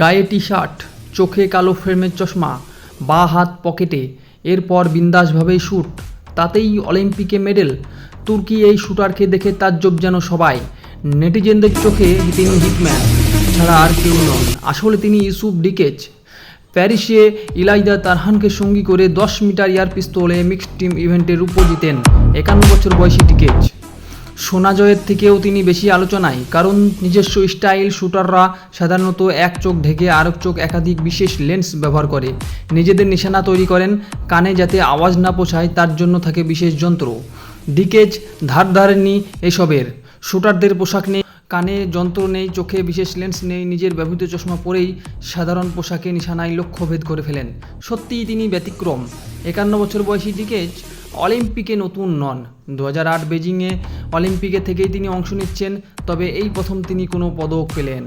গায়ে T shirt চোখে কালো ফ্রেমের চশমা, বা হাত পকেটে, এরপর বিন্দাসভাবেই শ্যুট তাতেই অলিম্পিকে মেডেল। তুর্কি এই শ্যুটারকে দেখে তাজ্জব যেন সবাই। নেটিজেনদের চোখে তিনি হিটম্যান ছাড়া আর কেউ নন। আসলে তিনি ইউসুফ ডিকেচ প্যারিসে ইলাইদা তারহানকে সঙ্গী করে দশ মিটার এয়ার পিস্তলে মিক্সড টিম ইভেন্টে রূপো জিতেন একান্ন বছর বয়সী ডিকেচ সোনা জয়ের থেকেও তিনি বেশি আলোচনায়, কারণ নিজস্ব স্টাইল শুটাররা সাধারণত এক চোখ ঢেকে আরেক চোখ একাধিক বিশেষ লেন্স ব্যবহার করে। নিজেদের নিশানা তৈরি করেন, কানে যাতে আওয়াজ না পোষায়, তার জন্য থাকে বিশেষ যন্ত্র। ডিকেজ, ধার ধারেননি এসবের। শুটারদের পোশাক নেই, কানে যন্ত্র নেই, চোখে বিশেষ লেন্স নেই, নিজের ব্যবহৃত চশমা পরেই সাধারণ পোশাকে নিশানায় লক্ষ্যভেদ করে ফেলেন। সত্যিই তিনি ব্যতিক্রম। একান্ন বছর বয়সী ডিকেজ অলিম্পিকে নতুন নন। দু হাজার আট বেজিংয়ে অলিম্পিকে থেকেই তিনি অংশ নিচ্ছেন তবে এই প্রথম তিনি কোনো পদক পেলেন।